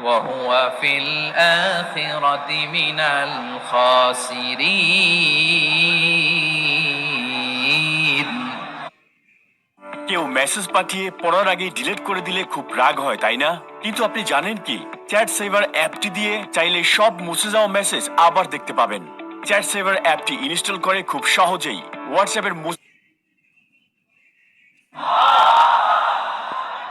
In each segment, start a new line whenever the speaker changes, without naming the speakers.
وهو في الآخرة من الخاسرين
কেউ মেসেজ পাঠিয়ে পড়ার আগে ডিলিট করে দিলে খুব রাগ হয় তাই না কিন্তু আপনি জানেন কি চ্যাট সেভার অ্যাপটি দিয়ে চাইলে সব মুছে যাওয়া মেসেজ আবার দেখতে পাবেন চ্যাট সেভার অ্যাপটি ইনস্টল করে খুব সহজেই হোয়াটসঅ্যাপের মুছে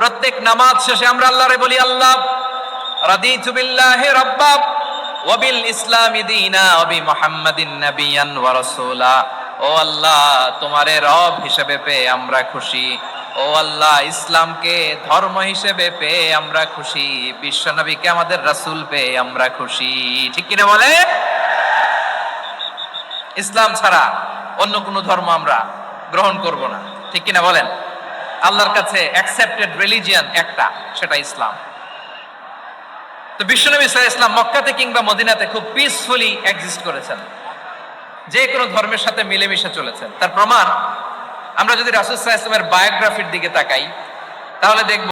প্রত্যেক নামাজ শেষে আমরা আল্লাহরে বলি, আল্লাহ, রাদিতু বিল্লাহি রাব্বা ওয়া বিল ইসলামি দীনা ওয়া বি মুহাম্মাদিন নাবিয়ান ওয়া রাসূলা। ও আল্লাহ, তোমারে রব হিসেবে পেয়ে আমরা খুশি। ও আল্লাহ, ইসলামকে ধর্ম হিসেবে পেয়ে আমরা খুশি। বিশ্বনবীকে আমাদের রাসূল পেয়ে আমরা খুশি। ঠিক কিনা বলে? ইসলাম ছাড়া অন্য কোনো ধর্ম আমরা গ্রহণ করব না। ঠিক কিনা বলেন? আল্লাহর কাছে অ্যাকসেপ্টেড রিলিজিয়ান একটা, সেটা ইসলাম। তো বিশ্বনবী সাল ইসলাম মক্কাতে কিংবা মদিনাতে খুব পিসফুলি এক্সিস্ট করেছেন। যে কোনো ধর্মের সাথে মিলেমিশে চলেছেন। তার প্রমাণ, আমরা যদি রাসুল সাহা ইসলামের বায়োগ্রাফির দিকে তাকাই, তাহলে দেখব